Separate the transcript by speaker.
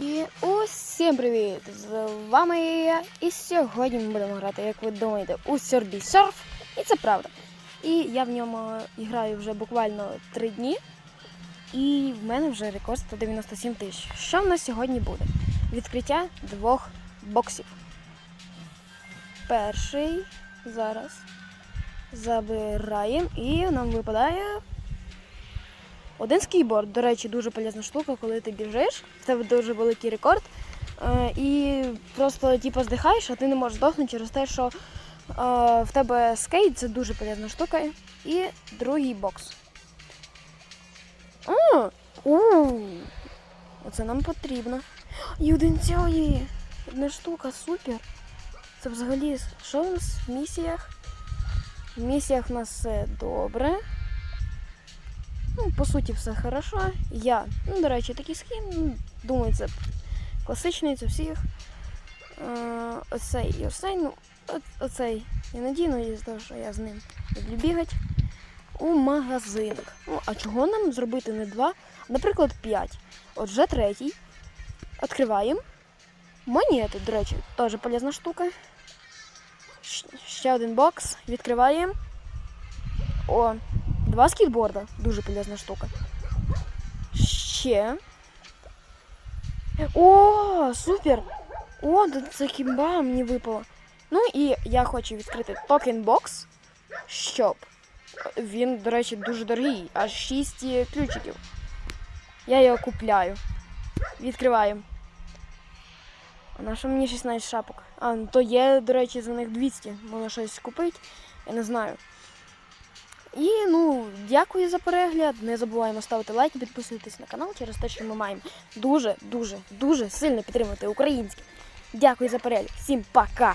Speaker 1: І усім привіт! З вами я. І сьогодні ми будемо грати, як ви думаєте, у Surby Surf. І це правда. І я в ньому граю вже буквально 3 дні. І в мене вже рекорд 197 тисяч. Що в нас сьогодні буде? Відкриття двох боксів. Перший зараз забираємо і нам випадає один скейборд, до речі, дуже полезна штука, коли ти біжиш, тебе дуже великий рекорд. е, І просто типу, здихаєш, а ти не можеш здохнути через те, що е, в тебе скейт це дуже полезна штука. І другий бокс. А, у, Оце нам потрібно. І один цілий. Одна штука, супер. Це взагалі, що у нас в місіях? В місіях у нас все добре. Ну, по суті, все хорошо. Я, ну, до речі, такий скін, ну, думаю, це класичний, це всіх. Е, оцей і оцей, ну, оцей я надійно із що я з ним люблю бігати. У магазинах. Ну, а чого нам зробити не два, наприклад, п'ять. От вже третій. Відкриваємо. Монети, до речі, теж полезна штука. Ще один бокс. Відкриваємо. О, Два скейтборда. Дуже полезна штука. Ще. О, супер! О, да це кімба мені випало. Ну і я хочу відкрити токен бокс, щоб. Він, до речі, дуже дорогий, аж 6 ключиків. Я його купляю. Відкриваємо. А на що мені 16 шапок? А, ну то є, до речі, за них 200. Можна щось купити. Я не знаю. Дякую за перегляд. Не забуваємо ставити лайки, підписуйтесь на канал через те, що ми маємо дуже, дуже, дуже сильно підтримати українське. Дякую за перегляд. Всім пока!